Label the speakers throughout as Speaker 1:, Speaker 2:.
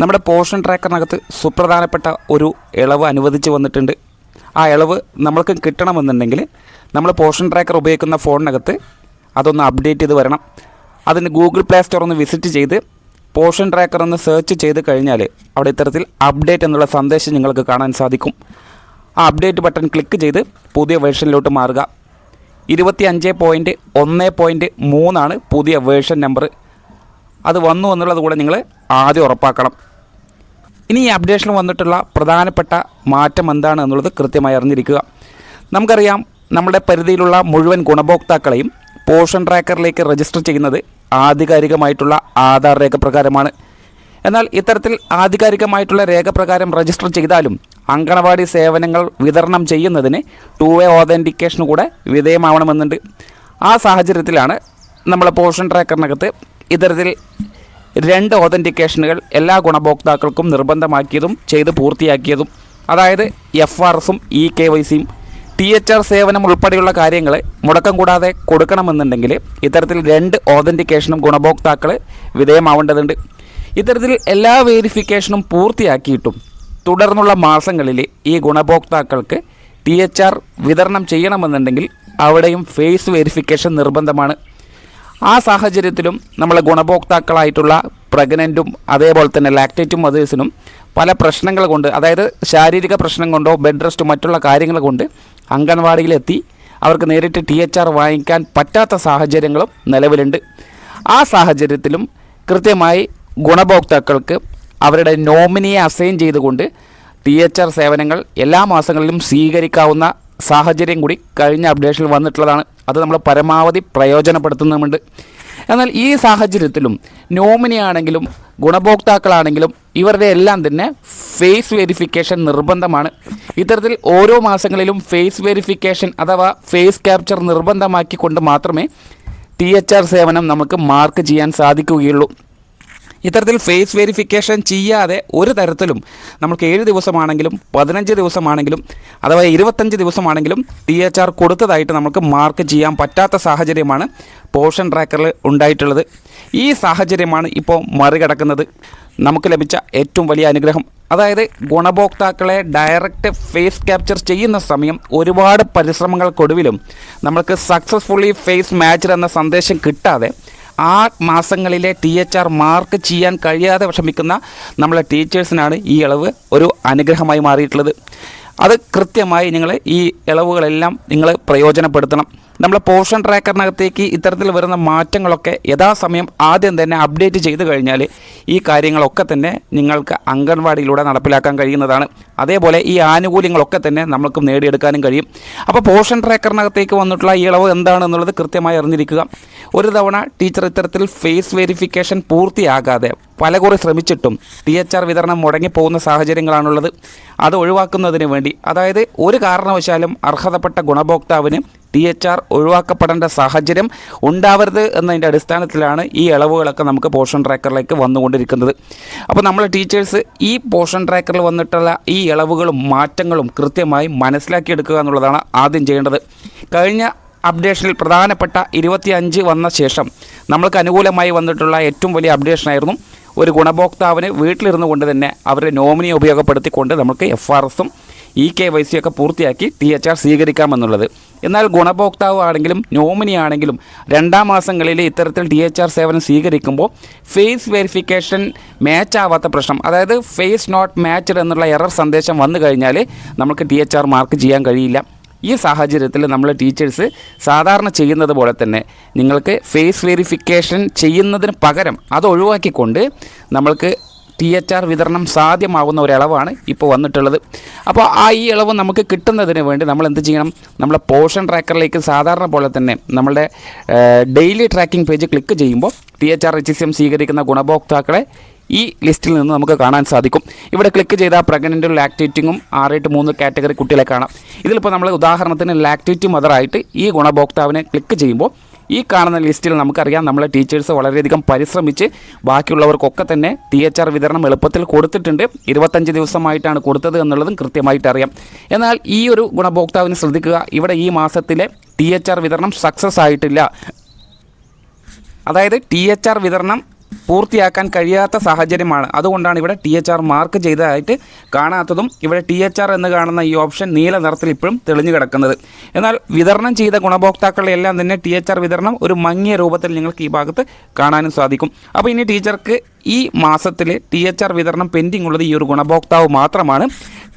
Speaker 1: നമ്മുടെ പോർഷൻ ട്രാക്കറിനകത്ത് സുപ്രധാനപ്പെട്ട ഒരു ഇളവ് അനുവദിച്ച് വന്നിട്ടുണ്ട്. ആ ഇളവ് നമ്മൾക്ക് കിട്ടണമെന്നുണ്ടെങ്കിൽ നമ്മൾ പോർഷൻ ട്രാക്കർ ഉപയോഗിക്കുന്ന ഫോണിനകത്ത് അതൊന്ന് അപ്ഡേറ്റ് ചെയ്ത് വരണം. അതിന് ഗൂഗിൾ പ്ലേ സ്റ്റോർ ഒന്ന് വിസിറ്റ് ചെയ്ത് പോർഷൻ ട്രാക്കർ ഒന്ന് സെർച്ച് ചെയ്ത് കഴിഞ്ഞാൽ അവിടെ ഇത്തരത്തിൽ അപ്ഡേറ്റ് എന്നുള്ള സന്ദേശം നിങ്ങൾക്ക് കാണാൻ സാധിക്കും. ആ അപ്ഡേറ്റ് ബട്ടൺ ക്ലിക്ക് ചെയ്ത് പുതിയ വേർഷനിലോട്ട് മാറുക. ഇരുപത്തി അഞ്ച് പോയിന്റ് ഒന്ന് പോയിന്റ് മൂന്നാണ് പുതിയ വേർഷൻ നമ്പർ. അത് വന്നു എന്നുള്ളത് കൂടെ നിങ്ങൾ ആദ്യം ഉറപ്പാക്കണം. ഇനി ഈ അപ്ഡേഷനിൽ വന്നിട്ടുള്ള പ്രധാനപ്പെട്ട മാറ്റം എന്താണ് എന്നുള്ളത് കൃത്യമായി അറിഞ്ഞിരിക്കുക. നമുക്കറിയാം നമ്മുടെ പരിധിയിലുള്ള മുഴുവൻ ഗുണഭോക്താക്കളെയും പോഷൻ ട്രാക്കറിലേക്ക് രജിസ്റ്റർ ചെയ്യുന്നത് ആധികാരികമായിട്ടുള്ള ആധാർ രേഖ പ്രകാരമാണ് എന്നാൽ ഇത്തരത്തിൽ ആധികാരികമായിട്ടുള്ള രേഖ പ്രകാരം രജിസ്റ്റർ ചെയ്താലും അങ്കണവാടി സേവനങ്ങൾ വിതരണം ചെയ്യുന്നതിന് ടു വേ ഓതന്റിക്കേഷന് കൂടെ വിധേയമാവണമെന്നുണ്ട്. ആ സാഹചര്യത്തിലാണ് നമ്മളെ പോഷൻ ട്രാക്കറിനകത്ത് ഇത്തരത്തിൽ രണ്ട് ഓതന്റിക്കേഷനുകൾ എല്ലാ ഗുണഭോക്താക്കൾക്കും നിർബന്ധമാക്കിയതും ചെയ്ത് പൂർത്തിയാക്കിയതും അതായത് എഫ് ആർ എസും ഇ കെ വൈ സിയും ടി എച്ച് ആർ സേവനം ഉൾപ്പെടെയുള്ള കാര്യങ്ങൾ മുടക്കം കൂടാതെ കൊടുക്കണമെന്നുണ്ടെങ്കിൽ ഇത്തരത്തിൽ രണ്ട് ഓതന്റിക്കേഷനും ഗുണഭോക്താക്കൾ വിധേയമാവേണ്ടതുണ്ട്. ഇത്തരത്തിൽ എല്ലാ വേരിഫിക്കേഷനും പൂർത്തിയാക്കിയിട്ടും തുടർന്നുള്ള മാസങ്ങളിൽ ഈ ഗുണഭോക്താക്കൾക്ക് ടി എച്ച് ആർ വിതരണം ചെയ്യണമെന്നുണ്ടെങ്കിൽ അവിടെയും ഫേസ് വെരിഫിക്കേഷൻ നിർബന്ധമാണ്. ആ സാഹചര്യത്തിലും നമ്മളെ ഗുണഭോക്താക്കളായിട്ടുള്ള പ്രഗ്നന്റും അതേപോലെ തന്നെ ലാക്ടേറ്റും മദേഴ്സിനും പല പ്രശ്നങ്ങൾ കൊണ്ട് അതായത് ശാരീരിക പ്രശ്നം കൊണ്ടോ ബെഡ് റെസ്റ്റ് മറ്റുള്ള കാര്യങ്ങൾ കൊണ്ട് അംഗൻവാടിയിലെത്തി അവർക്ക് നേരിട്ട് ടി എച്ച് ആർ വാങ്ങിക്കാൻ പറ്റാത്ത സാഹചര്യങ്ങളും നിലവിലുണ്ട്. ആ സാഹചര്യത്തിലും കൃത്യമായി ഗുണഭോക്താക്കൾക്ക് അവരുടെ നോമിനിയെ അസൈൻ ചെയ്തുകൊണ്ട് ടി എച്ച് ആർ സേവനങ്ങൾ എല്ലാ മാസങ്ങളിലും സ്വീകരിക്കാവുന്ന സാഹചര്യം കൂടി കഴിഞ്ഞ അപ്ഡേഷനിൽ വന്നിട്ടുള്ളതാണ്. അത് നമ്മൾ പരമാവധി പ്രയോജനപ്പെടുത്തുന്നുമുണ്ട്. എന്നാൽ ഈ സാഹചര്യത്തിലും നോമിനി ആണെങ്കിലും ഗുണഭോക്താക്കളാണെങ്കിലും ഇവരുടെ എല്ലാം തന്നെ ഫേസ് വെരിഫിക്കേഷൻ നിർബന്ധമാണ്. ഇത്തരത്തിൽ ഓരോ മാസങ്ങളിലും ഫേസ് വെരിഫിക്കേഷൻ അഥവാ ഫേസ് ക്യാപ്ചർ നിർബന്ധമാക്കിക്കൊണ്ട് മാത്രമേ ടി എച്ച് ആർ സേവനം നമുക്ക് മാർക്ക് ചെയ്യാൻ സാധിക്കുകയുള്ളൂ. ഇത്തരത്തിൽ ഫേസ് വെരിഫിക്കേഷൻ ചെയ്യാതെ ഒരു തരത്തിലും നമുക്ക് ഏഴ് ദിവസമാണെങ്കിലും പതിനഞ്ച് ദിവസമാണെങ്കിലും അഥവാ ഇരുപത്തഞ്ച് ദിവസമാണെങ്കിലും ടി എച്ച് ആർ കൊടുത്തതായിട്ട് നമുക്ക് മാർക്ക് ചെയ്യാൻ പറ്റാത്ത സാഹചര്യമാണ് പോർഷൻ ട്രാക്കറിൽ ഉണ്ടായിട്ടുള്ളത്. ഈ സാഹചര്യമാണ് ഇപ്പോൾ മറികടക്കുന്നത്. നമുക്ക് ലഭിച്ച ഏറ്റവും വലിയ അനുഗ്രഹം. അതായത് ഗുണഭോക്താക്കളെ ഡയറക്റ്റ് ഫേസ് ക്യാപ്ചർ ചെയ്യുന്ന സമയം ഒരുപാട് പരിശ്രമങ്ങൾക്കൊടുവിലും നമ്മൾക്ക് സക്സസ്ഫുള്ളി ഫേസ് മാച്ച് എന്ന സന്ദേശം കിട്ടാതെ ആ മാസങ്ങളിലെ ടി എച്ച് ആർ മാർക്ക് ചെയ്യാൻ കഴിയാതെ വിഷമിക്കുന്ന നമ്മളെ ടീച്ചേഴ്സിനാണ് ഈ ഇളവ് ഒരു അനുഗ്രഹമായി മാറിയിട്ടുള്ളത്. അത് കൃത്യമായി നിങ്ങൾ ഈ ഇളവുകളെല്ലാം നിങ്ങൾ പ്രയോജനപ്പെടുത്തണം. നമ്മൾ പോഷൻ ട്രാക്കറിനകത്തേക്ക് ഇത്തരത്തിൽ വരുന്ന മാറ്റങ്ങളൊക്കെ യഥാസമയം ആദ്യം തന്നെ അപ്ഡേറ്റ് ചെയ്ത് കഴിഞ്ഞാൽ ഈ കാര്യങ്ങളൊക്കെ തന്നെ നിങ്ങൾക്ക് അംഗൻവാടിയിലൂടെ നടപ്പിലാക്കാൻ കഴിയുന്നതാണ്. അതേപോലെ ഈ ആനുകൂല്യങ്ങളൊക്കെ തന്നെ നമുക്ക് നേടിയെടുക്കാനും കഴിയും. അപ്പോൾ പോഷൻ ട്രാക്കറിനകത്തേക്ക് വന്നിട്ടുള്ള ഈ ഇളവ് എന്താണെന്നുള്ളത് കൃത്യമായി അറിഞ്ഞിരിക്കുക. ഒരു തവണ ടീച്ചർ ഇത്തരത്തിൽ ഫേസ് വെരിഫിക്കേഷൻ പൂർത്തിയാകാതെ പലകുറി ശ്രമിച്ചിട്ടും ടി എച്ച് ആർ വിതരണം മുടങ്ങിപ്പോകുന്ന സാഹചര്യങ്ങളാണുള്ളത്. അത് ഒഴിവാക്കുന്നതിന് വേണ്ടി അതായത് ഒരു കാരണവശാലും അർഹതപ്പെട്ട ഗുണഭോക്താവിന് ടി എച്ച് ആർ ഒഴിവാക്കപ്പെടേണ്ട സാഹചര്യം ഉണ്ടാവരുത് എന്നതിന്റെ അടിസ്ഥാനത്തിലാണ് ഈ ഇളവുകളൊക്കെ നമുക്ക് പോഷൻ ട്രാക്കറിലേക്ക് വന്നുകൊണ്ടിരിക്കുന്നത്. അപ്പോൾ നമ്മൾ ടീച്ചേഴ്സ് ഈ പോഷൻ ട്രാക്കറിൽ വന്നിട്ടുള്ള ഈ ഇളവുകളും മാറ്റങ്ങളും കൃത്യമായി മനസ്സിലാക്കിയെടുക്കുക എന്നുള്ളതാണ് ആദ്യം ചെയ്യേണ്ടത്. കഴിഞ്ഞ അപ്ഡേഷനിൽ പ്രധാനപ്പെട്ട ഇരുപത്തിയഞ്ച് വന്ന ശേഷം നമ്മൾക്ക് അനുകൂലമായി വന്നിട്ടുള്ള ഏറ്റവും വലിയ അപ്ഡേഷനായിരുന്നു ഒരു ഗുണഭോക്താവിന് വീട്ടിലിരുന്നു കൊണ്ട് തന്നെ അവരുടെ നോമിനിയെ ഉപയോഗപ്പെടുത്തിക്കൊണ്ട് നമുക്ക് എഫ് ആർ എസും ഇ കെ വൈ സി ഒക്കെ പൂർത്തിയാക്കി ടി എച്ച് ആർ സ്വീകരിക്കാമെന്നുള്ളത്. എന്നാൽ ഗുണഭോക്താവ് ആണെങ്കിലും നോമിനി ആണെങ്കിലും രണ്ടാം മാസങ്ങളിൽ ഇത്തരത്തിൽ ടി എച്ച് ആർ സേവനം സ്വീകരിക്കുമ്പോൾ ഫേസ് വെരിഫിക്കേഷൻ മാച്ച് ആവാത്ത പ്രശ്നം അതായത് ഫേസ് നോട്ട് മാച്ച്ഡ് എന്നുള്ള എറർ സന്ദേശം വന്നു കഴിഞ്ഞാൽ നമുക്ക് ടി എച്ച് ആർ മാർക്ക് ചെയ്യാൻ കഴിയില്ല. ഈ സാഹചര്യത്തിൽ നമ്മൾ ടീച്ചേഴ്സ് സാധാരണ ചെയ്യുന്നത് പോലെ തന്നെ നിങ്ങൾക്ക് ഫേസ് വെരിഫിക്കേഷൻ ചെയ്യുന്നതിന് പകരം അത് ഒഴിവാക്കിക്കൊണ്ട് നമ്മൾക്ക് ടി എച്ച് ആർ വിതരണം സാധ്യമാവുന്ന ഒരളവാണ് ഇപ്പോൾ വന്നിട്ടുള്ളത്. അപ്പോൾ ആ ഈ ഇളവ് നമുക്ക് കിട്ടുന്നതിന് വേണ്ടി നമ്മൾ എന്ത് ചെയ്യണം? നമ്മളെ പോർഷൻ ട്രാക്കറിലേക്ക് സാധാരണ പോലെ തന്നെ നമ്മളുടെ ഡെയിലി ട്രാക്കിംഗ് പേജ് ക്ലിക്ക് ചെയ്യുമ്പോൾ T H R H C M സ്വീകരിക്കുന്ന ഗുണഭോക്താക്കളെ ഈ ലിസ്റ്റിൽ നിന്ന് നമുക്ക് കാണാൻ സാധിക്കും. ഇവിടെ ക്ലിക്ക് ചെയ്താൽ പ്രഗ്നന്റും ലാക്ടേറ്റിങ്ങും ആറായിട്ട് മൂന്ന് കാറ്റഗറി കുട്ടികളെ കാണാം. ഇതിലിപ്പോൾ നമ്മൾ ഉദാഹരണത്തിന് ലാക്ടേറ്റ് മദറായിട്ട് ഈ ഗുണഭോക്താവിനെ ക്ലിക്ക് ചെയ്യുമ്പോൾ ഈ കാണുന്ന ലിസ്റ്റിൽ നമുക്കറിയാം നമ്മളെ ടീച്ചേഴ്സ് വളരെയധികം പരിശ്രമിച്ച് ബാക്കിയുള്ളവർക്കൊക്കെ തന്നെ ടി എച്ച് ആർ വിതരണം എളുപ്പത്തിൽ കൊടുത്തിട്ടുണ്ട്. ഇരുപത്തഞ്ച് ദിവസമായിട്ടാണ് കൊടുത്തത് എന്നുള്ളതും കൃത്യമായിട്ട് അറിയാം. എന്നാൽ ഈ ഒരു ഗുണഭോക്താവിന് ശ്രദ്ധിക്കുക. ഇവിടെ ഈ മാസത്തിലെ ടി എച്ച് ആർ വിതരണം സക്സസ് ആയിട്ടില്ല. അതായത് ടി എച്ച് ആർ വിതരണം പൂർത്തിയാക്കാൻ കഴിയാത്ത സാഹചര്യമാണ്. അതുകൊണ്ടാണ് ഇവിടെ ടി എച്ച് ആർ മാർക്ക് ചെയ്തതായിട്ട് കാണാത്തതും ഇവിടെ ടി എച്ച് ആർ എന്ന് കാണുന്ന ഈ ഓപ്ഷൻ നീല നിറത്തിൽ ഇപ്പോഴും തെളിഞ്ഞു കിടക്കുന്നത്. എന്നാൽ വിതരണം ചെയ്ത ഗുണഭോക്താക്കളുടെ എല്ലാം തന്നെ ടി എച്ച് ആർ വിതരണം ഒരു മങ്ങിയ രൂപത്തിൽ നിങ്ങൾക്ക് ഈ ഭാഗത്ത് കാണാനും സാധിക്കും. അപ്പോൾ ഇനി ടീച്ചർക്ക് ഈ മാസത്തിൽ ടി എച്ച് ആർ വിതരണം പെൻഡിംഗ് ഉള്ളത് ഈ ഒരു ഗുണഭോക്താവ് മാത്രമാണ്.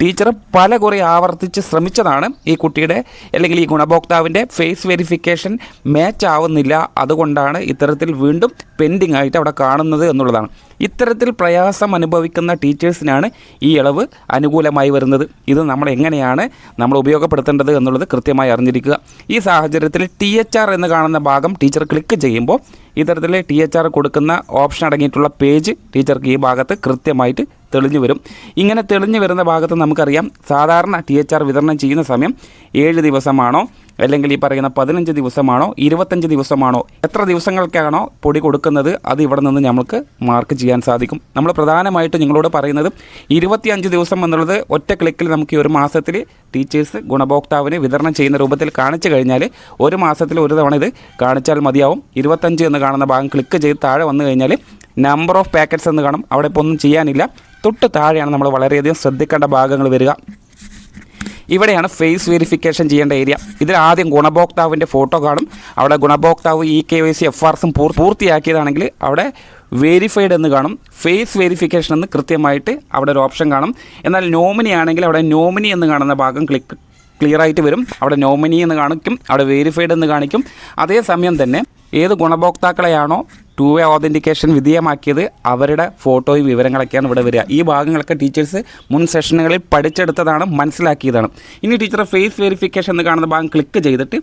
Speaker 1: ടീച്ചർ പല കുറെ ആവർത്തിച്ച് ശ്രമിച്ചതാണ് ഈ കുട്ടിയുടെ അല്ലെങ്കിൽ ഈ ഗുണഭോക്താവിന്റെ ഫേസ് വെരിഫിക്കേഷൻ മാച്ച് ആവുന്നില്ല. അതുകൊണ്ടാണ് ഇത്തരത്തിൽ വീണ്ടും പെൻഡിങ് ആയിട്ട് അവിടെ കാണുന്നത് എന്നുള്ളതാണ്. ഇത്തരത്തിൽ പ്രയാസം അനുഭവിക്കുന്ന ടീച്ചേഴ്സിനാണ് ഈ ഇളവ് അനുകൂലമായി വരുന്നത്. ഇത് നമ്മൾ എങ്ങനെയാണ് നമ്മൾ ഉപയോഗപ്പെടുത്തേണ്ടത് എന്നുള്ളത് കൃത്യമായി അറിഞ്ഞിരിക്കുക. ഈ സാഹചര്യത്തിൽ ടി എച്ച് ആർ എന്ന് കാണുന്ന ഭാഗം ടീച്ചർ ക്ലിക്ക് ചെയ്യുമ്പോൾ ഇത്തരത്തിൽ ടി എച്ച് ആർ കൊടുക്കുന്ന ഓപ്ഷൻ അടങ്ങിയിട്ടുള്ള പേജ് ടീച്ചർക്ക് ഈ ഭാഗത്ത് കൃത്യമായിട്ട് തെളിഞ്ഞു വരും. ഇങ്ങനെ തെളിഞ്ഞു വരുന്ന ഭാഗത്ത് നമുക്കറിയാം സാധാരണ ടി എച്ച് ആർ വിതരണം ചെയ്യുന്ന സമയം ഏഴ് ദിവസമാണോ അല്ലെങ്കിൽ ഈ പറയുന്ന പതിനഞ്ച് ദിവസമാണോ ഇരുപത്തഞ്ച് ദിവസമാണോ എത്ര ദിവസങ്ങൾക്കാണോ പൊടി കൊടുക്കുന്നത് അത് ഇവിടെ നിന്ന് നമുക്ക് മാർക്ക് ചെയ്യാൻ സാധിക്കും. നമ്മൾ പ്രധാനമായിട്ട് നിങ്ങളോട് പറയുന്നത് ഇരുപത്തിയഞ്ച് ദിവസം എന്നുള്ളത് ഒറ്റ ക്ലിക്കിൽ നമുക്ക് ഈ ഒരു മാസത്തിൽ ടീച്ചേഴ്സ് ഗുണഭോക്താവിന് വിതരണം ചെയ്യുന്ന രൂപത്തിൽ കാണിച്ചു കഴിഞ്ഞാൽ ഒരു മാസത്തിൽ ഒരു തവണ ഇത് കാണിച്ചാൽ മതിയാവും. ഇരുപത്തഞ്ച് എന്ന് കാണുന്ന ഭാഗം ക്ലിക്ക് ചെയ്ത് താഴെ വന്നു കഴിഞ്ഞാൽ നമ്പർ ഓഫ് പാക്കറ്റ്സ് എന്ന് കാണും. അവിടെ ഇപ്പോൾ ഒന്നും ചെയ്യാനില്ല. തൊട്ട് താഴെയാണ് നമ്മൾ വളരെയധികം ശ്രദ്ധിക്കേണ്ട ഭാഗങ്ങൾ വരിക. ഇവിടെയാണ് ഫേസ് വെരിഫിക്കേഷൻ ചെയ്യേണ്ട ഏരിയ ഇതിൽ ആദ്യം ഗുണഭോക്താവിന്റെ ഫോട്ടോ കാണും. അവിടെ ഗുണഭോക്താവ് E K Y C F R എസും പൂർത്തിയാക്കിയതാണെങ്കിൽ അവിടെ വെരിഫൈഡ് എന്ന് കാണും. ഫേസ് വെരിഫിക്കേഷൻ എന്ന് കൃത്യമായിട്ട് അവിടെ ഒരു ഓപ്ഷൻ കാണും. എന്നാൽ നോമിനി ആണെങ്കിൽ അവിടെ നോമിനി എന്ന് കാണുന്ന ഭാഗം ക്ലിക്ക് ക്ലിയർ ആയിട്ട് വരും. അവിടെ നോമിനി എന്ന് കാണിക്കും. അവിടെ വെരിഫൈഡ് എന്ന് കാണിക്കും. അതേസമയം തന്നെ ഏത് ഗുണഭോക്താക്കളെയാണോ ടു വേ ഓതന്റിക്കേഷൻ വിധേയമാക്കിയത് അവരുടെ ഫോട്ടോയും വിവരങ്ങളൊക്കെയാണ് ഇവിടെ വരിക. ഈ ഭാഗങ്ങളൊക്കെ ടീച്ചേഴ്സ് മുൻ സെഷനുകളിൽ പഠിച്ചെടുത്തതാണ് മനസ്സിലാക്കിയതാണ്. ഇനി ടീച്ചർ ഫേസ് വെരിഫിക്കേഷൻ എന്ന് കാണുന്ന ഭാഗം ക്ലിക്ക് ചെയ്തിട്ട്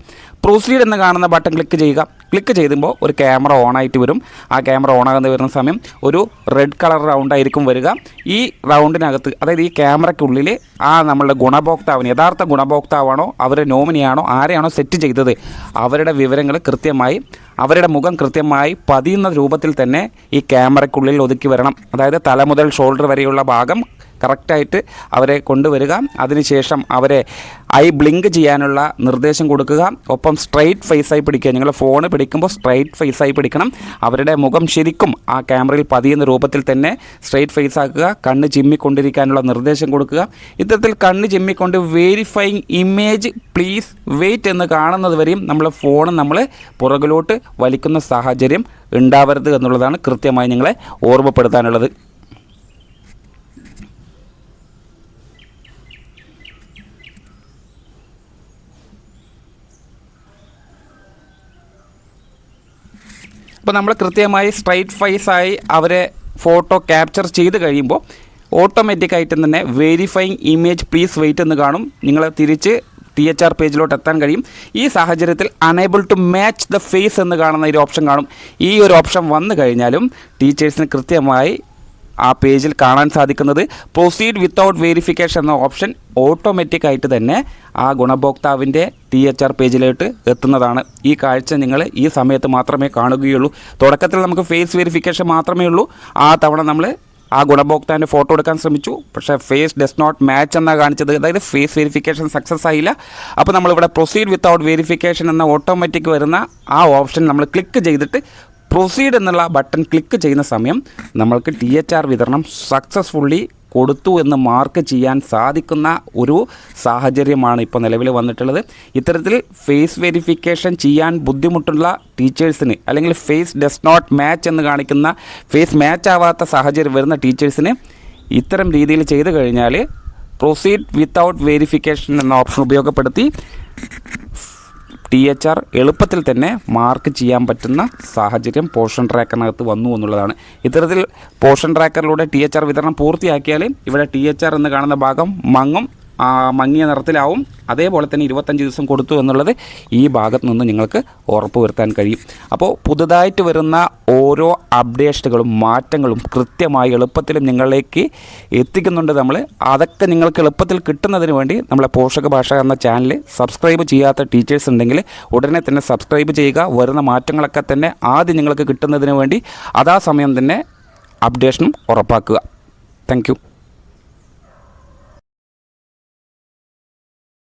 Speaker 1: പ്രൊസീഡ് എന്ന് കാണുന്ന ബട്ടൺ ക്ലിക്ക് ചെയ്യുക. ക്ലിക്ക് ചെയ്യുമ്പോൾ ഒരു ക്യാമറ ഓൺ ആയിട്ട് വരും. ആ ക്യാമറ ഓൺ ആകുന്ന വരുന്ന സമയം ഒരു റെഡ് കളർ റൗണ്ട് ആയിരിക്കും വരിക. ഈ റൗണ്ടിനകത്ത് അതായത് ഈ ക്യാമറയ്ക്കുള്ളിൽ ആ നമ്മളുടെ ഗുണഭോക്താവിന് യഥാർത്ഥ ഗുണഭോക്താവാണോ അവരുടെ നോമിനിയാണോ ആരെയാണോ സെറ്റ് ചെയ്തത് അവരുടെ വിവരങ്ങൾ കൃത്യമായി അവരുടെ മുഖം കൃത്യമായി പതിയുന്ന രൂപത്തിൽ തന്നെ ഈ ക്യാമറയ്ക്കുള്ളിൽ ഒതുക്കി വരണം. അതായത് തല മുതൽ ഷോൾഡർ വരെയുള്ള ഭാഗം കറക്റ്റായിട്ട് അവരെ കൊണ്ടുവരിക. അതിനുശേഷം അവരെ ഐ ബ്ലിങ്ക് ചെയ്യാനുള്ള നിർദ്ദേശം കൊടുക്കുക. ഒപ്പം സ്ട്രൈറ്റ് ഫേസായി പിടിക്കുക. നിങ്ങൾ ഫോൺ പിടിക്കുമ്പോൾ സ്ട്രൈറ്റ് ഫേസായി പിടിക്കണം. അവരുടെ മുഖം ശരിക്കും ആ ക്യാമറയിൽ പതിയുന്ന രൂപത്തിൽ തന്നെ സ്ട്രൈറ്റ് ഫേസ് ആക്കുക. കണ്ണ് ചിമ്മിക്കൊണ്ടിരിക്കാനുള്ള നിർദ്ദേശം കൊടുക്കുക. ഇത്തരത്തിൽ കണ്ണ് ചിമ്മിക്കൊണ്ട് വേരിഫൈങ് ഇമേജ് പ്ലീസ് വെയിറ്റ് എന്ന് കാണുന്നത് വരെയും നമ്മൾ ഫോൺ നമ്മൾ പുറകിലോട്ട് വലിക്കുന്ന സാഹചര്യം ഉണ്ടാവരുത് എന്നുള്ളതാണ് കൃത്യമായി നിങ്ങളെ ഓർമ്മപ്പെടുത്താനുള്ളത്. അപ്പോൾ നമ്മൾ കൃത്യമായി സ്ട്രൈറ്റ് ഫൈസായി അവരെ ഫോട്ടോ ക്യാപ്ചർ ചെയ്ത് കഴിയുമ്പോൾ ഓട്ടോമാറ്റിക്കായിട്ട് തന്നെ വെരിഫൈങ് ഇമേജ് പ്ലീസ് വെയിറ്റ് എന്ന് കാണും. നിങ്ങൾ തിരിച്ച് ടി എച്ച് ആർ പേജിലോട്ട് എത്താൻ കഴിയും. ഈ സാഹചര്യത്തിൽ unable to match the face എന്ന് കാണുന്ന ഒരു ഓപ്ഷൻ കാണും. ഈ ഒരു ഓപ്ഷൻ വന്നു കഴിഞ്ഞാലും ടീച്ചേഴ്സിന് കൃത്യമായി ആ പേജിൽ കാണാൻ സാധിക്കുന്നത് പ്രൊസീഡ് വിത്തൗട്ട് വെരിഫിക്കേഷൻ എന്ന ഓപ്ഷൻ ഓട്ടോമാറ്റിക് ആയിട്ട് തന്നെ ആ ഗുണഭോക്താവിന്റെ ടി എച്ച് ആർ പേജിലോട്ട് എത്തുന്നതാണ്. ഈ കാഴ്ച നിങ്ങൾ ഈ സമയത്ത് മാത്രമേ കാണുകയുള്ളൂ. തുടക്കത്തിൽ നമുക്ക് ഫേസ് വെരിഫിക്കേഷൻ മാത്രമേ ഉള്ളൂ. ആ തവണ നമ്മൾ ആ ഗുണഭോക്താവിന്റെ ഫോട്ടോ എടുക്കാൻ ശ്രമിച്ചു. പക്ഷേ ഫേസ് ഡസ് നോട്ട് മാച്ച് എന്നാണ് കാണിച്ചത്. അതായത് ഫേസ് വെരിഫിക്കേഷൻ സക്സസ് ആയില്ല. അപ്പോൾ നമ്മളിവിടെ പ്രൊസീഡ് വിത്തൗട്ട് വെരിഫിക്കേഷൻ എന്ന ഓട്ടോമാറ്റിക് വരുന്ന ആ ഓപ്ഷൻ നമ്മൾ ക്ലിക്ക് ചെയ്തിട്ട് പ്രൊസീഡ് എന്നുള്ള ബട്ടൺ ക്ലിക്ക് ചെയ്യുന്ന സമയം നമ്മൾക്ക് ടി എച്ച് ആർ വിതരണം സക്സസ്ഫുള്ളി കൊടുത്തു എന്ന് മാർക്ക് ചെയ്യാൻ സാധിക്കുന്ന ഒരു സാഹചര്യമാണ് ഇപ്പോൾ നിലവിൽ വന്നിട്ടുള്ളത്. ഇത്തരത്തിൽ ഫേസ് വെരിഫിക്കേഷൻ ചെയ്യാൻ ബുദ്ധിമുട്ടുള്ള ടീച്ചേഴ്സിന് അല്ലെങ്കിൽ ഫേസ് ഡസ് നോട്ട് മാച്ച് എന്ന് കാണിക്കുന്ന ഫേസ് മാച്ച് ആവാത്ത സാഹചര്യം വരുന്ന ടീച്ചേഴ്സിന് ഇത്തരം രീതിയിൽ ചെയ്തു കഴിഞ്ഞാൽ പ്രൊസീഡ് വിത്തൗട്ട് വെരിഫിക്കേഷൻ എന്ന ഓപ്ഷൻ ഉപയോഗപ്പെടുത്തി ടി എച്ച് ആർ എളുപ്പത്തിൽ തന്നെ മാർക്ക് ചെയ്യാൻ പറ്റുന്ന സാഹചര്യം പോർഷൻ ട്രാക്കറിനകത്ത് വന്നു എന്നുള്ളതാണ്. ഇത്തരത്തിൽ പോഷൻ ട്രാക്കറിലൂടെ ടി എച്ച് ആർ വിതരണം പൂർത്തിയാക്കിയാൽ ഇവിടെ ടി എച്ച് ആർ എന്ന് കാണുന്ന ഭാഗം മങ്ങും മങ്ങിയ നിറത്തിലാവും. അതേപോലെ തന്നെ ഇരുപത്തഞ്ച് ദിവസം കൊടുത്തു എന്നുള്ളത് ഈ ഭാഗത്തു നിന്ന് നിങ്ങൾക്ക് ഉറപ്പ് വരുത്താൻ കഴിയും. അപ്പോൾ പുതുതായിട്ട് വരുന്ന ഓരോ അപ്ഡേഷനുകളും മാറ്റങ്ങളും കൃത്യമായി എളുപ്പത്തിലും നിങ്ങളിലേക്ക് എത്തിക്കുന്നുണ്ട് നമ്മൾ അതൊക്കെ നിങ്ങൾക്ക് എളുപ്പത്തിൽ കിട്ടുന്നതിന് വേണ്ടി നമ്മളെ പോഷക ഭാഷ എന്ന ചാനൽ സബ്സ്ക്രൈബ് ചെയ്യാത്ത ടീച്ചേഴ്സ് ഉണ്ടെങ്കിൽ ഉടനെ തന്നെ സബ്സ്ക്രൈബ് ചെയ്യുക. വരുന്ന മാറ്റങ്ങളൊക്കെ തന്നെ ആദ്യം നിങ്ങൾക്ക് കിട്ടുന്നതിന് വേണ്ടി അതാ സമയം തന്നെ അപ്ഡേഷനും ഉറപ്പാക്കുക. താങ്ക്